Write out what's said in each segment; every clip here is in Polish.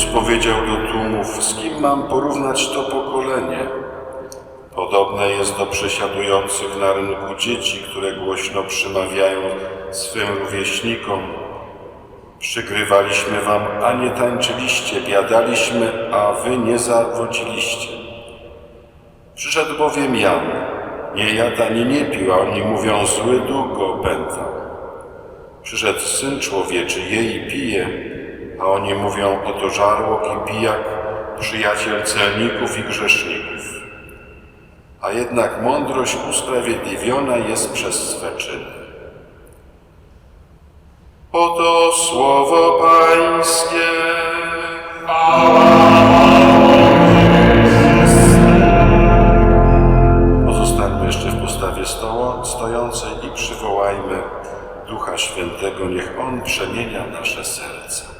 Jezus powiedział do tłumów, z kim mam porównać to pokolenie? Podobne jest do przesiadujących na rynku dzieci, które głośno przymawiają swym rówieśnikom. Przygrywaliśmy wam, a nie tańczyliście, biadaliśmy, a wy nie zawodziliście. Przyszedł bowiem Jan, nie jadł ani nie pił, a oni mówią, zły duch go. Przyszedł Syn Człowieczy, jej pije, a oni mówią, oto żarłok i pijak, przyjaciel celników i grzeszników. A jednak mądrość usprawiedliwiona jest przez swe czyny. Oto słowo Pańskie. Pozostańmy jeszcze w postawie stojącej i przywołajmy Ducha Świętego, niech On przemienia nasze serca.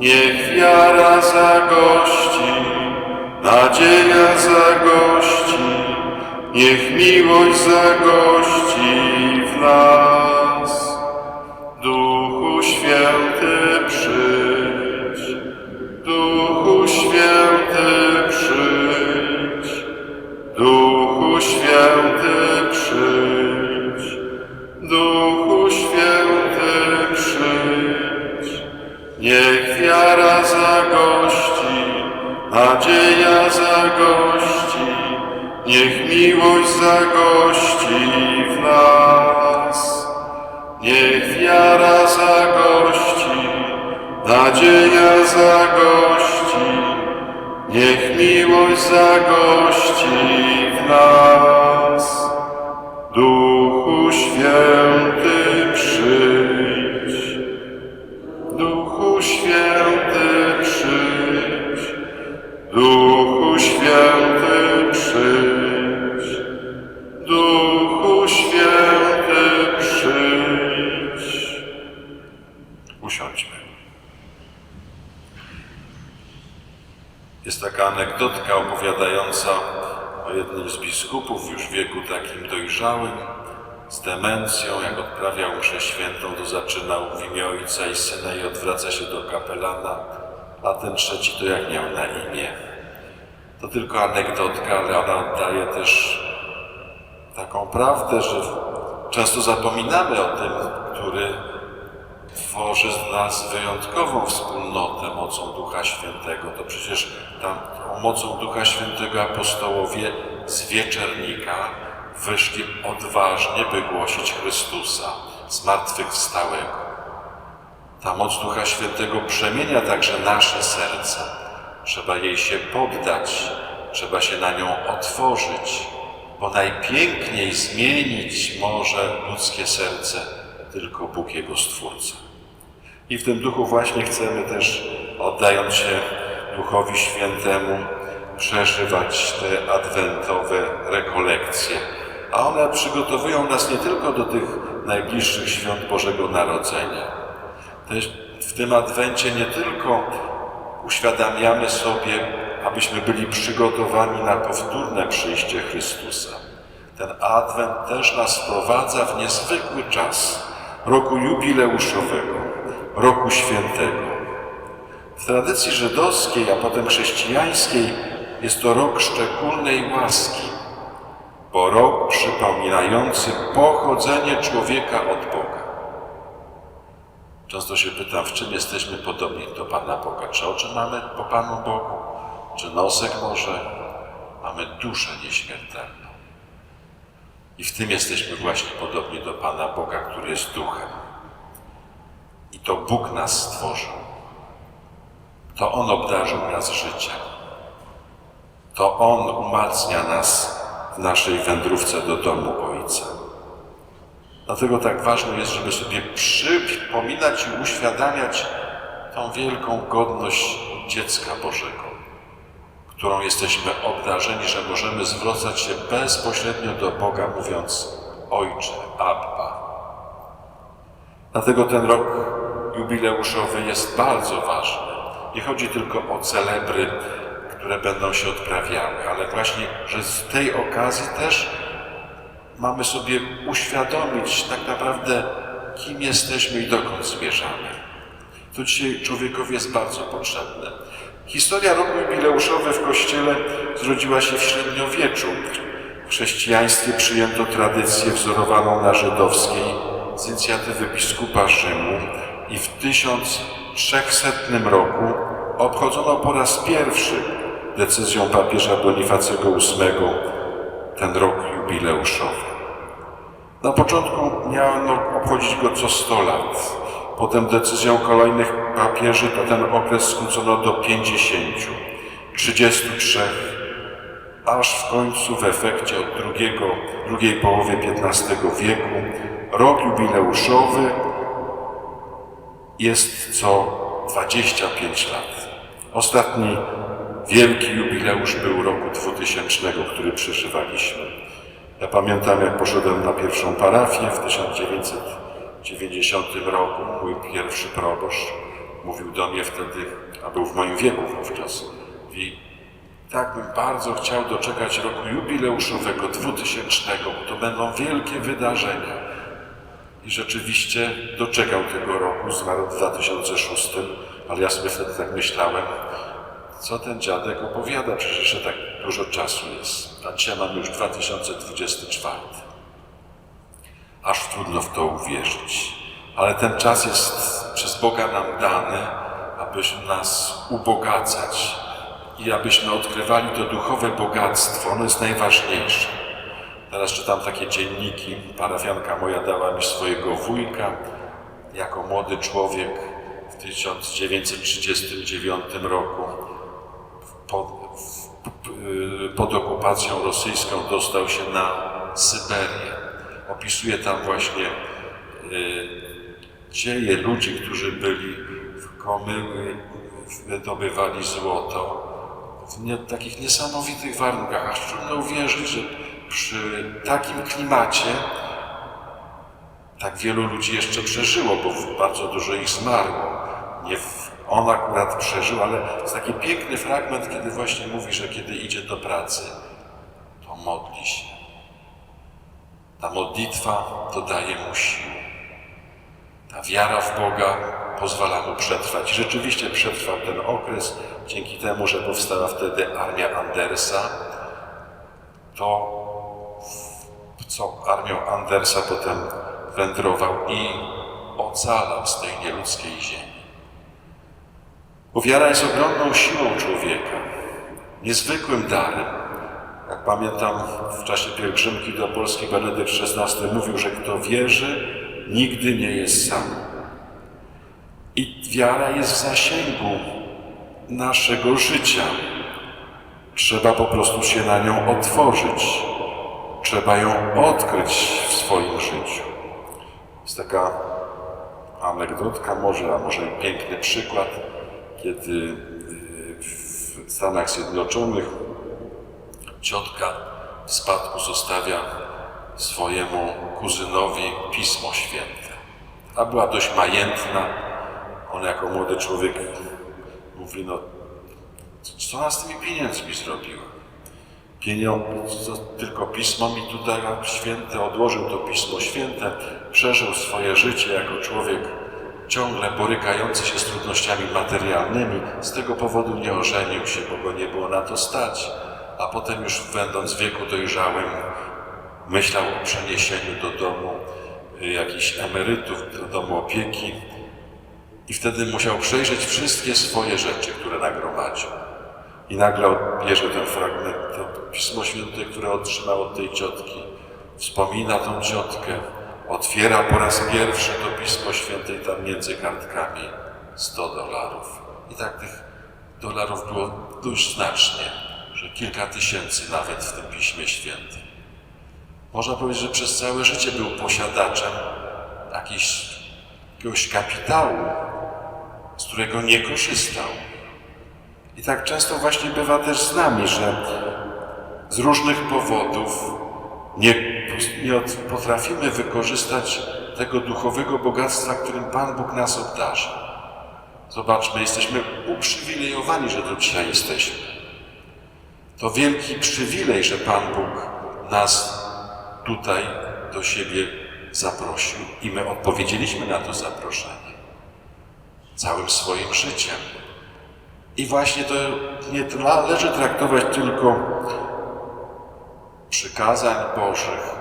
Niech wiara zagości, nadzieja zagości, niech miłość zagości w nas. Niech wiara zagości, nadzieja zagości, niech miłość zagości w nas. Niech wiara zagości, nadzieja zagości, niech miłość zagości w nas. Duchu Święty Duchu Święty przyjdź, Duchu Święty przyjdź. Usiądźmy. Jest taka anegdotka opowiadająca o jednym z biskupów już w wieku takim dojrzałym, z demencją, jak odprawiał mszę świętą, to zaczynał w imię Ojca i Syna i odwraca się do kapelana, a ten trzeci to jak miał na imię. To tylko anegdotka, ale ona oddaje też taką prawdę, że często zapominamy o tym, który tworzy z nas wyjątkową wspólnotę mocą Ducha Świętego. To przecież tam tą mocą Ducha Świętego apostołowie z wieczernika wyszli odważnie, by głosić Chrystusa, zmartwychwstałego. Ta moc Ducha Świętego przemienia także nasze serca. Trzeba jej się poddać, trzeba się na nią otworzyć, bo najpiękniej zmienić może ludzkie serce tylko Bóg Jego Stwórca. I w tym duchu właśnie chcemy też, oddając się Duchowi Świętemu, przeżywać te adwentowe rekolekcje. A one przygotowują nas nie tylko do tych najbliższych świąt Bożego Narodzenia. Też w tym adwencie nie tylko uświadamiamy sobie, abyśmy byli przygotowani na powtórne przyjście Chrystusa. Ten adwent też nas wprowadza w niezwykły czas roku jubileuszowego, roku świętego. W tradycji żydowskiej, a potem chrześcijańskiej jest to rok szczególnej łaski, bo rok przypominający pochodzenie człowieka od Boga. Często się pytam, w czym jesteśmy podobni do Pana Boga? Czy oczy mamy po Panu Bogu? Czy nosek może? Mamy duszę nieśmiertelną. I w tym jesteśmy właśnie podobni do Pana Boga, który jest duchem. I to Bóg nas stworzył. To On obdarzył nas życiem. To On umacnia nas w naszej wędrówce do domu. Dlatego tak ważne jest, żeby sobie przypominać i uświadamiać tą wielką godność dziecka Bożego, którą jesteśmy obdarzeni, że możemy zwracać się bezpośrednio do Boga, mówiąc Ojcze, Abba. Dlatego ten rok jubileuszowy jest bardzo ważny. Nie chodzi tylko o celebry, które będą się odprawiały, ale właśnie, że z tej okazji też mamy sobie uświadomić tak naprawdę, kim jesteśmy i dokąd zmierzamy. To dzisiaj człowiekowi jest bardzo potrzebne. Historia roku jubileuszowy w Kościele zrodziła się w średniowieczu. W chrześcijaństwie przyjęto tradycję wzorowaną na żydowskiej z inicjatywy biskupa Rzymu i w 1300 roku obchodzono po raz pierwszy decyzją papieża Bonifacego VIII ten rok jubileuszowy. Na początku miano obchodzić go co 100 lat. Potem decyzją kolejnych papieży to ten okres skrócono do 50, 33, aż w końcu w efekcie od drugiego, drugiej połowy XV wieku rok jubileuszowy jest co 25 lat. Ostatni wielki jubileusz był roku 2000, który przeżywaliśmy. Ja pamiętam, jak poszedłem na pierwszą parafię w 1990 roku. Mój pierwszy proboszcz mówił do mnie wtedy, a był w moim wieku wówczas. Mówi, tak bym bardzo chciał doczekać roku jubileuszowego 2000, bo to będą wielkie wydarzenia. I rzeczywiście doczekał tego roku, zmarł w 2006, ale ja sobie wtedy tak myślałem, co ten dziadek opowiada, przecież jeszcze tak dużo czasu jest. A dzisiaj mamy już 2024. Aż trudno w to uwierzyć. Ale ten czas jest przez Boga nam dany, abyśmy nas ubogacać i abyśmy odkrywali to duchowe bogactwo. Ono jest najważniejsze. Teraz czytam takie dzienniki. Parafianka moja dała mi swojego wujka jako młody człowiek w 1939 roku pod, pod okupacją rosyjską dostał się na Syberię. Opisuje tam właśnie y, dzieje ludzi, którzy byli w komyły, wydobywali złoto w nie, takich niesamowitych warunkach. Aż trudno uwierzyć, że przy takim klimacie tak wielu ludzi jeszcze przeżyło, bo bardzo dużo ich zmarło. Nie w, on akurat przeżył, ale jest taki piękny fragment, kiedy właśnie mówi, że kiedy idzie do pracy, to modli się. Ta modlitwa to daje mu siłę. Ta wiara w Boga pozwala mu przetrwać. Rzeczywiście przetrwał ten okres dzięki temu, że powstała wtedy armia Andersa. To co armią Andersa potem wędrował i ocalał z tej nieludzkiej ziemi. Bo wiara jest ogromną siłą człowieka, niezwykłym darem. Jak pamiętam, w czasie pielgrzymki do Polski Benedykt XVI mówił, że kto wierzy, nigdy nie jest sam. I wiara jest w zasięgu naszego życia. Trzeba po prostu się na nią otworzyć. Trzeba ją odkryć w swoim życiu. Jest taka anegdotka może, a może piękny przykład, kiedy y, w Stanach Zjednoczonych ciotka w spadku zostawia swojemu kuzynowi Pismo Święte. A była dość majętna. On jako młody człowiek mówi, no co ona z tymi pieniędzmi zrobiła? Pieniądze, tylko Pismo mi tutaj święte, odłożył to Pismo Święte, przeżył swoje życie jako człowiek ciągle borykający się z trudnościami materialnymi. Z tego powodu nie ożenił się, bo go nie było na to stać. A potem już będąc w wieku dojrzałym, myślał o przeniesieniu do domu y, jakichś emerytów, do domu opieki i wtedy musiał przejrzeć wszystkie swoje rzeczy, które nagromadził. I nagle bierze ten fragment, to Pismo Święte, które otrzymał od tej ciotki. Wspomina tą ciotkę, otwiera po raz pierwszy to Pismo Święte i tam między kartkami 100 dolarów. I tak tych dolarów było dość znacznie, że kilka tysięcy nawet w tym Piśmie Świętym. Można powiedzieć, że przez całe życie był posiadaczem jakiś, jakiegoś kapitału, z którego nie korzystał. I tak często właśnie bywa też z nami, że z różnych powodów nie, nie potrafimy wykorzystać tego duchowego bogactwa, którym Pan Bóg nas obdarza. Zobaczmy, jesteśmy uprzywilejowani, że tu dzisiaj jesteśmy. To wielki przywilej, że Pan Bóg nas tutaj do siebie zaprosił i my odpowiedzieliśmy na to zaproszenie całym swoim życiem. I właśnie to nie należy traktować tylko przykazań Bożych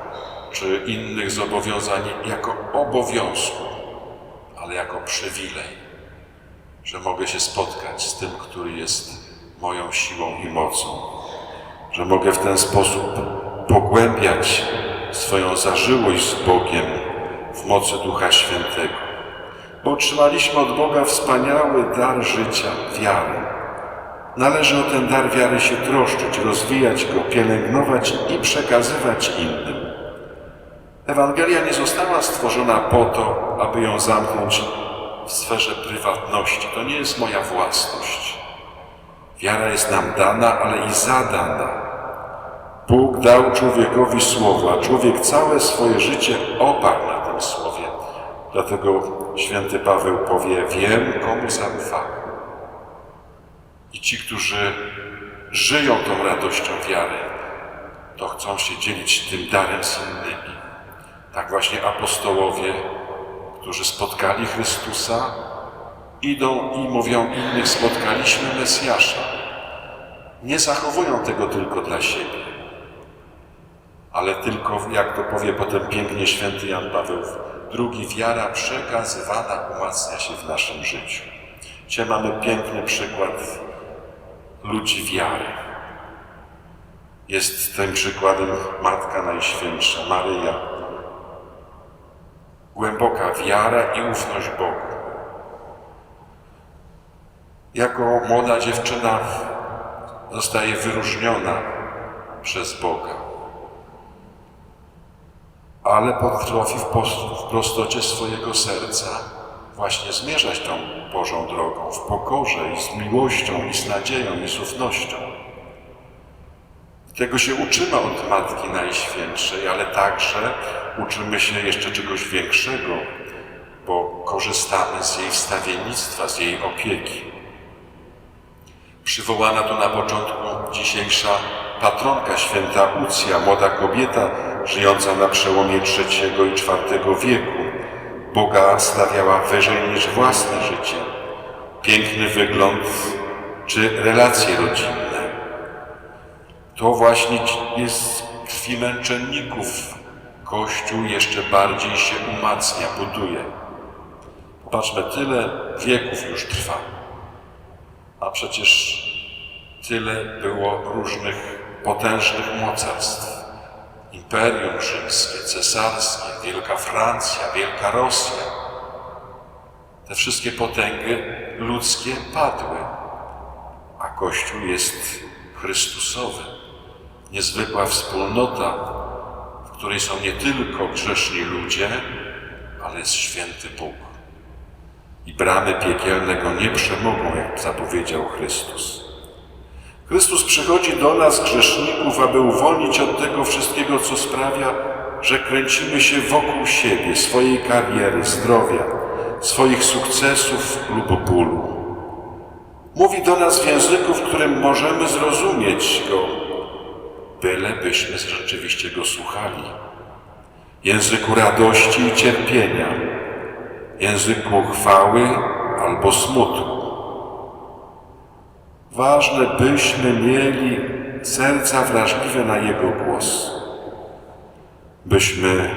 czy innych zobowiązań jako obowiązku, ale jako przywilej, że mogę się spotkać z tym, który jest moją siłą i mocą, że mogę w ten sposób pogłębiać swoją zażyłość z Bogiem w mocy Ducha Świętego. Bo otrzymaliśmy od Boga wspaniały dar życia, wiary. Należy o ten dar wiary się troszczyć, rozwijać go, pielęgnować i przekazywać innym. Ewangelia nie została stworzona po to, aby ją zamknąć w sferze prywatności. To nie jest moja własność. Wiara jest nam dana, ale i zadana. Bóg dał człowiekowi słowo, a człowiek całe swoje życie oparł na tym słowie. Dlatego święty Paweł powie: Wiem, komu zaufałem. I ci, którzy żyją tą radością wiary, to chcą się dzielić tym darem z innymi. Tak właśnie apostołowie, którzy spotkali Chrystusa, idą i mówią innych, spotkaliśmy Mesjasza. Nie zachowują tego tylko dla siebie, ale tylko, jak to powie potem pięknie święty Jan Paweł II, wiara przekazywana umacnia się w naszym życiu. Dzisiaj mamy piękny przykład ludzi wiary. Jest tym przykładem Matka Najświętsza, Maryja. Głęboka wiara i ufność Bogu. Jako młoda dziewczyna zostaje wyróżniona przez Boga, ale potrafi w, prostocie swojego serca właśnie zmierzać tą Bożą drogą, w pokorze i z miłością, i z nadzieją, i z ufnością. Tego się uczymy od Matki Najświętszej, ale także uczymy się jeszcze czegoś większego, bo korzystamy z jej wstawiennictwa, z jej opieki. Przywołana tu na początku dzisiejsza patronka święta Ucja, młoda kobieta żyjąca na przełomie III i IV wieku. Boga stawiała wyżej niż własne życie, piękny wygląd czy relacje rodzinne. To właśnie jest krwi męczenników. Kościół jeszcze bardziej się umacnia, buduje. Popatrzmy, tyle wieków już trwa, a przecież tyle było różnych potężnych mocarstw. Imperium rzymskie, cesarskie, Wielka Francja, Wielka Rosja. Te wszystkie potęgi ludzkie padły, a Kościół jest Chrystusowy. Niezwykła wspólnota, której są nie tylko grzeszni ludzie, ale jest święty Bóg. I bramy piekielne go nie przemogą, jak zapowiedział Chrystus. Chrystus przychodzi do nas, grzeszników, aby uwolnić od tego wszystkiego, co sprawia, że kręcimy się wokół siebie, swojej kariery, zdrowia, swoich sukcesów lub bólu. Mówi do nas w języku, w którym możemy zrozumieć go, bylebyśmy rzeczywiście go słuchali. Języku radości i cierpienia, języku chwały albo smutku. Ważne, byśmy mieli serca wrażliwe na Jego głos, byśmy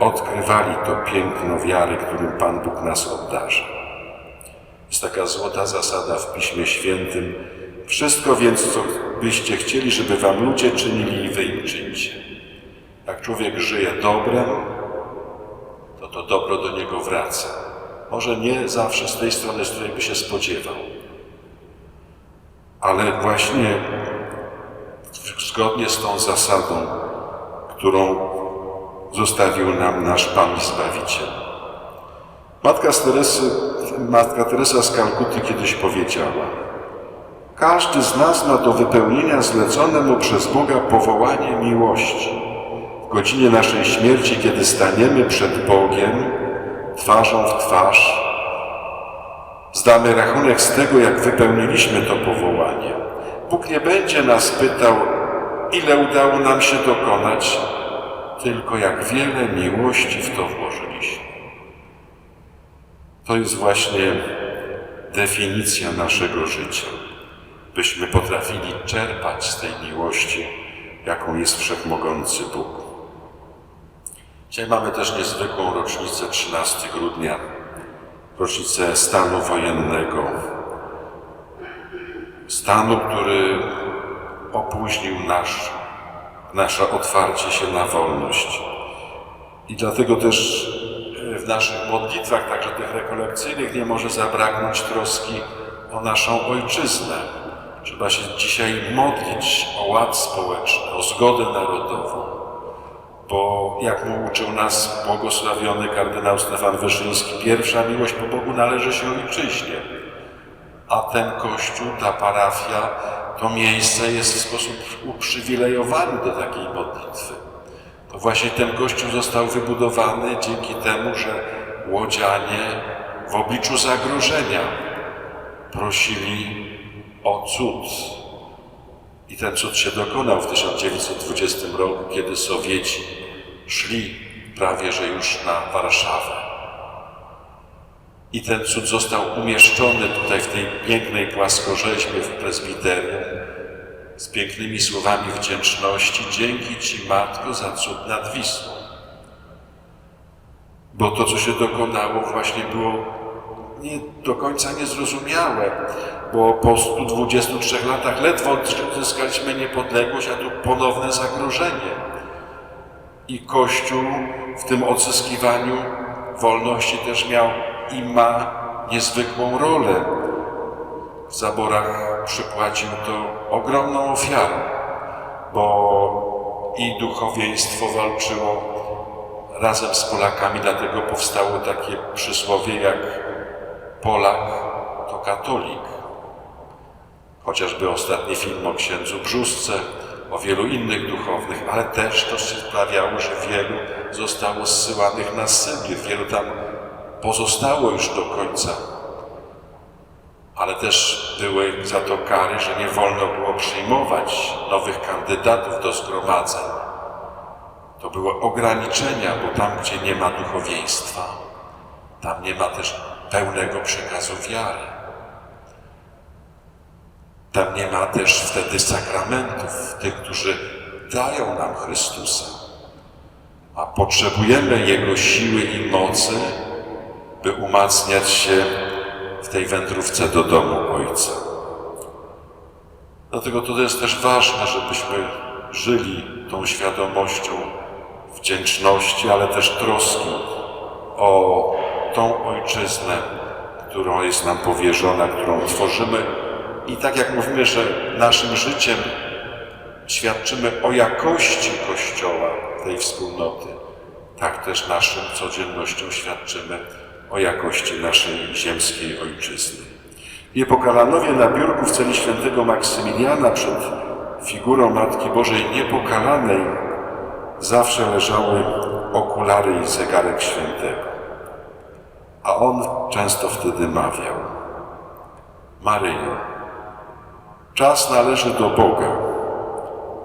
odkrywali to piękno wiary, którym Pan Bóg nas obdarza. Jest taka złota zasada w Piśmie Świętym. Wszystko więc, co byście chcieli, żeby wam ludzie czynili i wy im czyńcie. Jak człowiek żyje dobrem, to to dobro do niego wraca. Może nie zawsze z tej strony, z której by się spodziewał, ale właśnie zgodnie z tą zasadą, którą zostawił nam nasz Pan i Zbawiciel. Matka, Teresy, Matka Teresa z Kalkuty kiedyś powiedziała: Każdy z nas ma do wypełnienia zlecone mu przez Boga powołanie miłości. W godzinie naszej śmierci, kiedy staniemy przed Bogiem, twarzą w twarz, zdamy rachunek z tego, jak wypełniliśmy to powołanie. Bóg nie będzie nas pytał, ile udało nam się dokonać, tylko jak wiele miłości w to włożyliśmy. To jest właśnie definicja naszego życia, byśmy potrafili czerpać z tej miłości, jaką jest wszechmogący Bóg. Dzisiaj mamy też niezwykłą rocznicę 13 grudnia, rocznicę stanu wojennego. Stanu, który opóźnił nasz, nasze otwarcie się na wolność. I dlatego też e, w naszych modlitwach, także tych rekolekcyjnych, nie może zabraknąć troski o naszą ojczyznę. Trzeba się dzisiaj modlić o ład społeczny, o zgodę narodową, bo jak mu uczył nas błogosławiony kardynał Stefan Wyszyński, pierwsza miłość po Bogu należy się ojczyźnie, a ten kościół, ta parafia, to miejsce jest w sposób uprzywilejowany do takiej modlitwy. To właśnie ten kościół został wybudowany dzięki temu, że łodzianie w obliczu zagrożenia prosili o cud. I ten cud się dokonał w 1920 roku, kiedy Sowieci szli prawie że już na Warszawę. I ten cud został umieszczony tutaj w tej pięknej płaskorzeźbie w prezbiterium z pięknymi słowami wdzięczności. Dzięki Ci, Matko, za cud nad Wisłą. Bo to, co się dokonało, właśnie było nie do końca niezrozumiałe, bo po 123 latach ledwo odzyskaliśmy niepodległość, a tu ponowne zagrożenie. I Kościół w tym odzyskiwaniu wolności też miał i ma niezwykłą rolę. W zaborach przypłacił to ogromną ofiarą, bo i duchowieństwo walczyło razem z Polakami, dlatego powstało takie przysłowie jak Polak to katolik. Chociażby ostatni film o księdzu Brzusce, o wielu innych duchownych, ale też to sprawiało, że wielu zostało zsyłanych na Sybię, wielu tam pozostało już do końca. Ale też były za to kary, że nie wolno było przyjmować nowych kandydatów do zgromadzeń. To były ograniczenia, bo tam, gdzie nie ma duchowieństwa, tam nie ma też pełnego przekazu wiary. Tam nie ma też wtedy sakramentów, tych, którzy dają nam Chrystusa. A potrzebujemy Jego siły i mocy, by umacniać się w tej wędrówce do domu Ojca. Dlatego to jest też ważne, żebyśmy żyli tą świadomością wdzięczności, ale też troski o tą ojczyznę, którą jest nam powierzona, którą tworzymy. I tak jak mówimy, że naszym życiem świadczymy o jakości Kościoła, tej wspólnoty, tak też naszą codziennością świadczymy o jakości naszej ziemskiej ojczyzny. Niepokalanowie na biurku w celi świętego Maksymiliana przed figurą Matki Bożej Niepokalanej zawsze leżały okulary i zegarek świętego. A on często wtedy mawiał: Maryjo, czas należy do Boga,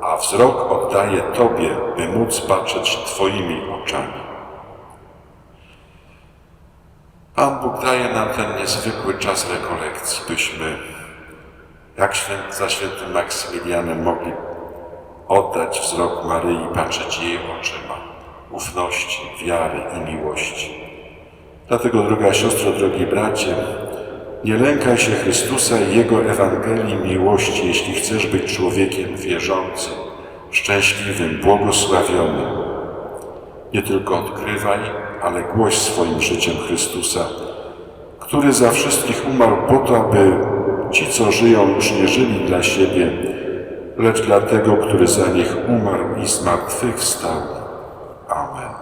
a wzrok oddaję Tobie, by móc patrzeć Twoimi oczami. Pan Bóg daje nam ten niezwykły czas rekolekcji, byśmy, jak za świętym Maksymilianem, mogli oddać wzrok Maryi, patrzeć jej oczyma ufności, wiary i miłości. Dlatego, droga siostro, drogi bracie, nie lękaj się Chrystusa i Jego Ewangelii miłości, jeśli chcesz być człowiekiem wierzącym, szczęśliwym, błogosławionym. Nie tylko odkrywaj, ale głoś swoim życiem Chrystusa, który za wszystkich umarł po to, aby ci, co żyją, już nie żyli dla siebie, lecz dla tego, który za nich umarł i zmartwychwstał. Amen.